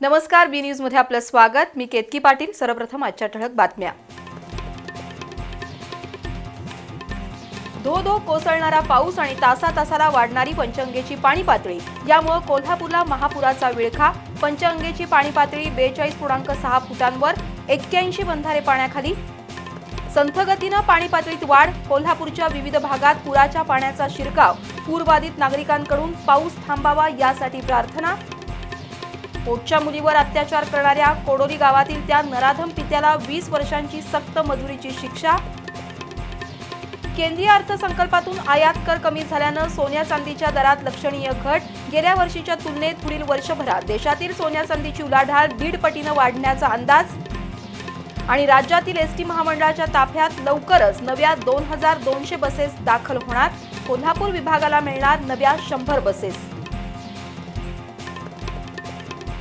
नमस्कार बी न्यूजमध्ये आपलं स्वागत. मी केतकी पाटील. सर्वप्रथम आजच्या ठळक बातम्या. धो धो कोसळणारा पाऊस आणि तासा तासाला वाढणारी पंचगंगेची पाणी पातळी. यामुळे कोल्हापूरला महापुराचा विळखा. पंचगंगेची पाणी पातळी बेचाळीस पूर्णांक सहा फुटांवर एक्क्याऐंशी बंधारे पाण्याखाली. संथगतीनं पाणी पातळीत वाढ. कोल्हापूरच्या विविध भागात पुराच्या पाण्याचा शिरकाव. पूरबाधित नागरिकांकडून पाऊस थांबावा यासाठी प्रार्थना. पोटच्या मुलीवर अत्याचार करणाऱ्या कोडोली गावातील त्या नराधम पित्याला वीस वर्षांची सक्त मजुरीची शिक्षा. केंद्रीय अर्थसंकल्पातून आयात कर कमी झाल्यानं सोन्या चांदीच्या दरात लक्षणीय घट. गेल्या वर्षीच्या तुलनेत पुढील वर्षभरात देशातील सोन्या चांदीची उलाढाल दीड पटीनं वाढण्याचा अंदाज. आणि राज्यातील एस टी महामंडळाच्या ताफ्यात लवकरच नव्या दोन हजार दोनशे बसेस दाखल होणार. कोल्हापूर विभागाला मिळणार नव्या शंभर बसेस.